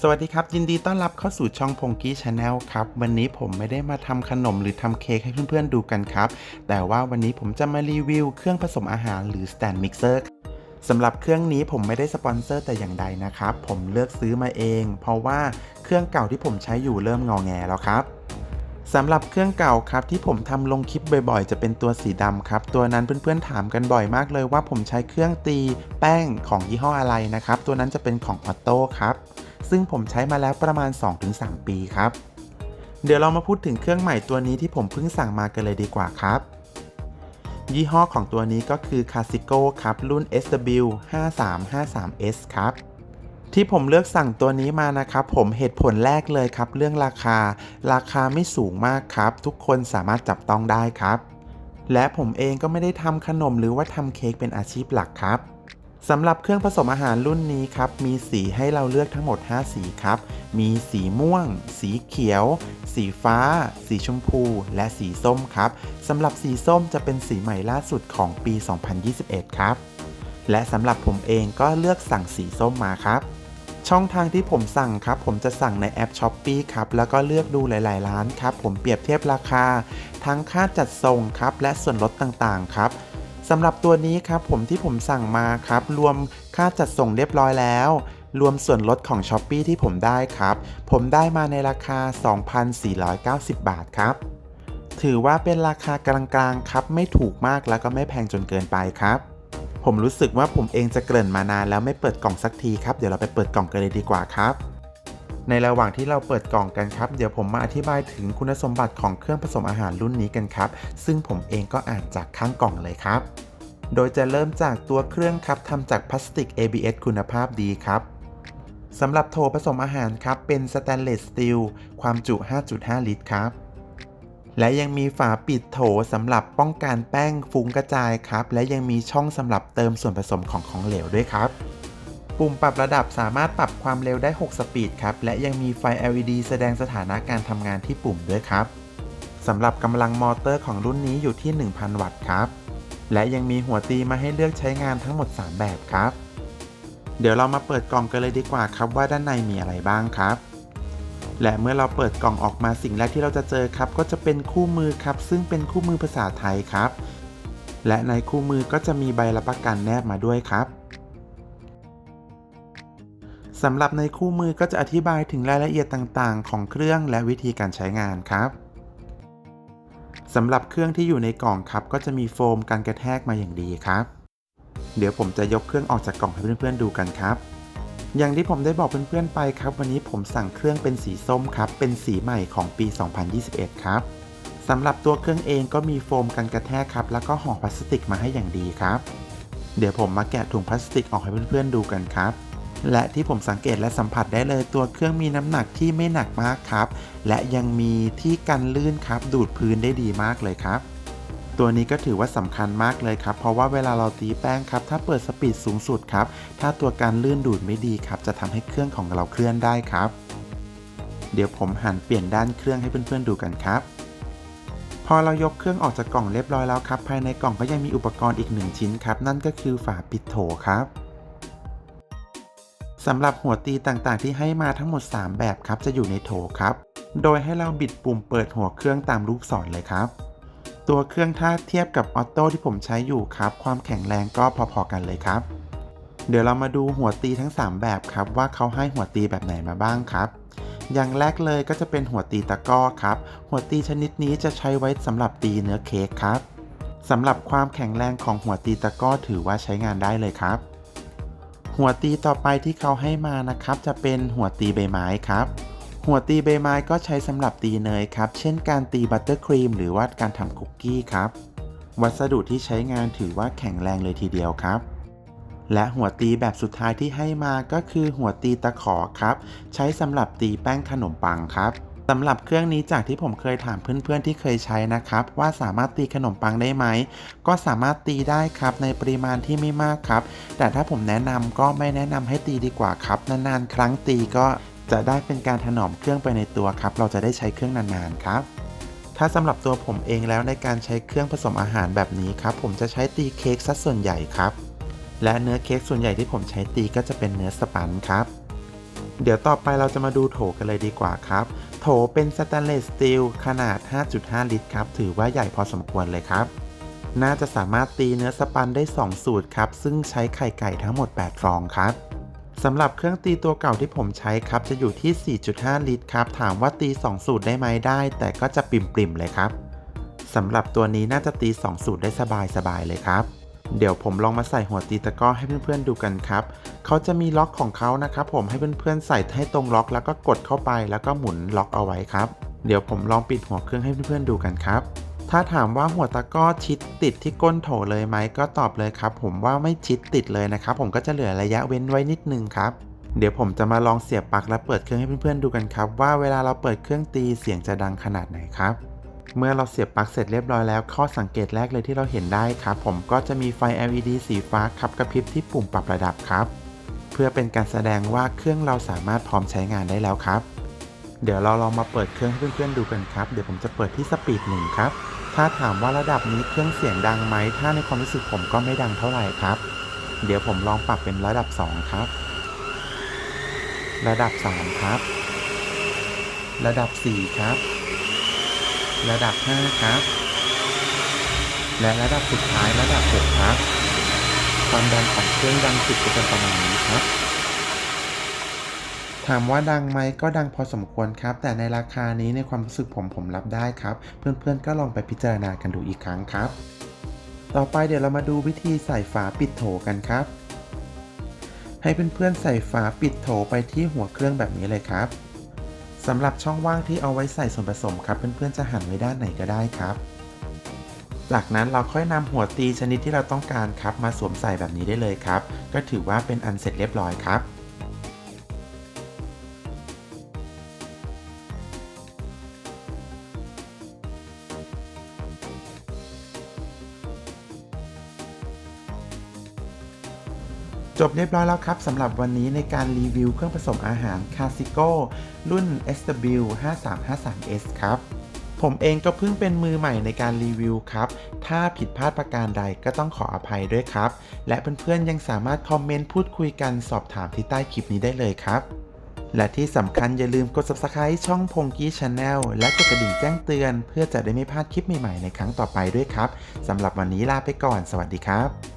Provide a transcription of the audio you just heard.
สวัสดีครับ ยินดีต้อนรับเข้าสู่ช่องพงกี้ชาแนลครับ วันนี้ผมไม่ได้มาทำขนมหรือทำเค้กให้เพื่อนๆดูกันครับ แต่ว่าวันนี้ผมจะมารีวิวเครื่องผสมอาหารหรือ stand mixer สำหรับเครื่องนี้ผมไม่ได้สปอนเซอร์แต่อย่างใดนะครับ ผมเลือกซื้อมาเอง เพราะว่าเครื่องเก่าที่ผมใช้อยู่เริ่มงอแงแล้วครับสำหรับเครื่องเก่าครับที่ผมทำลงคลิปบ่อยๆ จะเป็นตัวสีดำครับ ตัวนั้นเพื่อนๆถามกันบ่อยมากเลยว่าผมใช้เครื่องตีแป้งของยี่ห้ออะไรนะครับ ตัวนั้นจะเป็นของออโต้ครับ ซึ่งผมใช้มาแล้วประมาณ 2-3 ปีครับ เดี๋ยวเรามาพูดถึงเครื่องใหม่ตัวนี้ที่ผมเพิ่งสั่งมากันเลยดีกว่าครับ ยี่ห้อของตัวนี้ก็คือ c a s i c o ครับ รุ่น SW 5353S ครับที่ผมเลือกสั่งตัวนี้มานะครับ ผมเหตุผลแรกเลยครับ เรื่องราคา ราคาไม่สูงมากครับ ทุกคนสามารถจับต้องได้ครับ และผมเองก็ไม่ได้ทำขนมหรือว่าทำเค้กเป็นอาชีพหลักครับ สำหรับเครื่องผสมอาหารรุ่นนี้ครับ มีสีให้เราเลือกทั้งหมด 5 สีครับ มีสีม่วง สีเขียว สีฟ้า สีชมพู และสีส้มครับสำหรับสีส้มจะเป็นสีใหม่ล่าสุดของปี 2021 ครับ และสำหรับผมเองก็เลือกสั่งสีส้มมาครับ ช่องทางที่ผมสั่งครับ ผมจะสั่งในแอป s h อ p e e ครับ แล้วก็เลือกดูหลาย ๆ ร้านครับ ผมเปรียบเทียบราคา ทั้งค่าจัดส่งครับ และส่วนลดต่าง ๆ ครับ สำหรับตัวนี้ครับผมที่ผมสั่งมาครับ รวมค่าจัดส่งเรียบร้อยแล้ว รวมส่วนลดของ s h อ p e e ที่ผมได้ครับ ผมได้มาในราคา 2,490 บาทครับ ถือว่าเป็นราคากลางๆครับ ไม่ถูกมากแล้วก็ไม่แพงจนเกินไปครับ ผมรู้สึกว่าผมเองจะเกริ่นมานานแล้วไม่เปิดกล่องสักทีครับ เดี๋ยวเราไปเปิดกล่องกันเลยดีกว่าครับ ในระหว่างที่เราเปิดกล่องกันครับ เดี๋ยวผมมาอธิบายถึงคุณสมบัติของเครื่องผสมอาหารรุ่นนี้กันครับ ซึ่งผมเองก็อ่านจากข้างกล่องเลยครับ โดยจะเริ่มจากตัวเครื่องครับทำจากพลาสติก ABS คุณภาพดีครับสำหรับโถผสมอาหารครับ เป็นสแตนเลสสตีลความจุ 5.5 ลิตรครับ และยังมีฝาปิดโถสำหรับป้องกันแป้งฟุ้งกระจายครับ และยังมีช่องสำหรับเติมส่วนผสมของของเหลวด้วยครับ ปุ่มปรับระดับสามารถปรับความเร็วได้ 6 สปีดครับ และยังมีไฟ LED แสดงสถานะการทำงานที่ปุ่มด้วยครับสำหรับกำลังมอเตอร์ของรุ่นนี้อยู่ที่ 1,000 วัตต์ครับ และยังมีหัวตีมาให้เลือกใช้งานทั้งหมด 3 แบบครับ เดี๋ยวเรามาเปิดกล่องกันเลยดีกว่าครับว่าด้านในมีอะไรบ้างครับ และเมื่อเราเปิดกล่องออกมาสิ่งแรกที่เราจะเจอครับ ก็จะเป็นคู่มือครับ ซึ่งเป็นคู่มือภาษาไทยครับ และในคู่มือก็จะมีใบรับประกันแนบมาด้วยครับ สำหรับในคู่มือก็จะอธิบายถึงรายละเอียดต่างๆ ของเครื่องและวิธีการใช้งานครับสำหรับเครื่องที่อยู่ในกล่องครับ ก็จะมีโฟมกันกระแทกมาอย่างดีครับ เดี๋ยวผมจะยกเครื่องออกจากกล่องให้เพื่อนๆดูกันครับ อย่างที่ผมได้บอกเพื่อนๆไปครับ วันนี้ผมสั่งเครื่องเป็นสีส้มครับ เป็นสีใหม่ของปี 2021 ครับสำหรับตัวเครื่องเองก็มีโฟมกันกระแทกครับ แล้วก็ห่อพลาสติกมาให้อย่างดีครับ เดี๋ยวผมมาแกะถุงพลาสติกออกให้เพื่อนๆดูกันครับ และที่ผมสังเกตและสัมผัสได้เลยตัวเครื่องมีน้ำหนักที่ไม่หนักมากครับ และยังมีที่กันลื่นครับ ดูดพื้นได้ดีมากเลยครับ ตัวนี้ก็ถือว่าสำคัญมากเลยครับ เพราะว่าเวลาเราตีแป้งครับ ถ้าเปิดสปีดสูงสุดครับ ถ้าตัวการลื่นดูดไม่ดีครับ จะทำให้เครื่องของเราเคลื่อนได้ครับ เดี๋ยวผมหันเปลี่ยนด้านเครื่องให้เพื่อนๆดูกันครับพอเรายกเครื่องออกจากกล่องเรียบร้อยแล้วครับ ภายในกล่องก็ยังมีอุปกรณ์อีกหนึ่งชิ้นครับ นั่นก็คือฝาปิดโถครับ สำหรับหัวตีต่างๆ ที่ให้มาทั้งหมด 3 แบบครับ จะอยู่ในโถครับ โดยให้เราบิดปุ่มเปิดหัวเครื่องตามรูปศรเลยครับ ตัวเครื่องถ้าเทียบกับออโต้ที่ผมใช้อยู่ครับ ความแข็งแรงก็พอๆกันเลยครับ เดี๋ยวเรามาดูหัวตีทั้ง 3 แบบครับ ว่าเขาให้หัวตีแบบไหนมาบ้างครับ อย่างแรกเลยก็จะเป็นหัวตีตะก้อครับ หัวตีชนิดนี้จะใช้ไว้สำหรับตีเนื้อเค้กครับสำหรับความแข็งแรงของหัวตีตะก้อถือว่าใช้งานได้เลยครับ หัวตีต่อไปที่เขาให้มานะครับ จะเป็นหัวตีใบไม้ครับ หัวตีใบไม้ก็ใช้สำหรับตีเนยครับ เช่นการตีบัตเตอร์ครีมหรือว่าการทำคุกกี้ครับ วัสดุที่ใช้งานถือว่าแข็งแรงเลยทีเดียวครับ และหัวตีแบบสุดท้ายที่ให้มาก็คือหัวตีตะขอครับ ใช้สำหรับตีแป้งขนมปังครับ สำหรับเครื่องนี้จากที่ผมเคยถามเพื่อนๆที่เคยใช้นะครับ ว่าสามารถตีขนมปังได้ไหม ก็สามารถตีได้ครับในปริมาณที่ไม่มากครับ แต่ถ้าผมแนะนำก็ไม่แนะนำให้ตีดีกว่าครับ นานๆ ครั้งตีก็จะได้เป็นการถนอมเครื่องไปในตัวครับ เราจะได้ใช้เครื่องนานๆครับถ้าสำหรับตัวผมเองแล้วในการใช้เครื่องผสมอาหารแบบนี้ครับ ผมจะใช้ตีเค้กซะส่วนใหญ่ครับ และเนื้อเค้กส่วนใหญ่ที่ผมใช้ตีก็จะเป็นเนื้อสปันครับ เดี๋ยวต่อไปเราจะมาดูโถกันเลยดีกว่าครับ โถเป็นสแตนเลสสตีลขนาด 5.5 ลิตรครับ ถือว่าใหญ่พอสมควรเลยครับ น่าจะสามารถตีเนื้อสปันได้ 2 สูตรครับ ซึ่งใช้ไข่ไก่ทั้งหมด 8 ฟองครับสำหรับเครื่องตีตัวเก่าที่ผมใช้ครับ จะอยู่ที่ 4.5 ลิตรครับ ถามว่าตี 2 สูตรได้ไหมได้ แต่ก็จะปริมๆเลยครับสำหรับตัวนี้น่าจะตี 2 สูตรได้สบายๆเลยครับ เดี๋ยวผมลองมาใส่หัวตีตะก้อให้เพื่อนๆดูกันครับ เขาจะมีล็อกของเขานะครับ ผมให้เพื่อนๆใส่ให้ตรงล็อก แล้วก็กดเข้าไปแล้วก็หมุนล็อกเอาไว้ครับ เดี๋ยวผมลองปิดหัวเครื่องให้เพื่อนๆดูกันครับ ถ้าถามว่าหัวตะก้อชิดติดที่ก้นโถเลยไหมก็ตอบเลยครับ ผมว่าไม่ชิดติดเลยนะครับ ผมก็จะเหลือระยะเว้นไว้นิดนึงครับ เดี๋ยวผมจะมาลองเสียบปลั๊กและเปิดเครื่องให้เพื่อนๆดูกันครับ ว่าเวลาเราเปิดเครื่องตีเสียงจะดังขนาดไหนครับ เมื่อเราเสียบปลั๊กเสร็จเรียบร้อยแล้ว ข้อสังเกตแรกเลยที่เราเห็นได้ครับ ผมก็จะมีไฟ LED สีฟ้าขับกระพริบที่ปุ่มปรับระดับครับ เพื่อเป็นการแสดงว่าเครื่องเราสามารถพร้อมใช้งานได้แล้วครับ เดี๋ยวเราลองมาเปิดเครื่องให้เพื่อนๆดูกันครับ เดี๋ยวผมจะเปิดที่สปีดหนึ่งครับ ถ้าถามว่าระดับนี้เครื่องเสียงดังไหม ถ้าในความรู้สึกผมก็ไม่ดังเท่าไหร่ครับ เดี๋ยวผมลองปรับเป็นระดับ 2 ครับ ระดับ 3 ครับ ระดับ 4 ครับ ระดับ 5 ครับ และระดับสุดท้ายระดับ 6 ครับ ความดังของเครื่องดังสุดก็จะประมาณนี้ครับ ถามว่าดังไหมก็ดังพอสมควรครับ แต่ในราคานี้ในความรู้สึกผมผมรับได้ครับ เพื่อนๆก็ลองไปพิจารณากันดูอีกครั้งครับ ต่อไปเดี๋ยวเรามาดูวิธีใส่ฝาปิดโถกันครับ ให้เพื่อนๆใส่ฝาปิดโถไปที่หัวเครื่องแบบนี้เลยครับ สำหรับช่องว่างที่เอาไว้ใส่ส่วนผสมครับ เพื่อนๆจะหันไว้ด้านไหนก็ได้ครับ จากนั้นเราค่อยนำหัวตีชนิดที่เราต้องการครับ มาสวมใส่แบบนี้ได้เลยครับ ก็ถือว่าเป็นอันเสร็จเรียบร้อยครับ จบเรียบร้อยแล้วครับสำหรับวันนี้ในการรีวิวเครื่องผสมอาหาร c a s i c o รุ่น SW 5353S ครับ ผมเองก็เพิ่งเป็นมือใหม่ในการรีวิวครับ ถ้าผิดพลาดประการใดก็ต้องขออภัยด้วยครับ และเพื่อนๆยังสามารถคอมเมนต์พูดคุยกันสอบถามที่ใต้คลิปนี้ได้เลยครับและที่สำคัญอย่าลืมกด subscribe ช่องพงกี้ชาแนลและกดกระดิ่งแจ้งเตือน เพื่อจะได้ไม่พลาดคลิปใหม่ๆในครั้งต่อไปด้วยครับ สำหรับวันนี้ลาไปก่อน สวัสดีครับ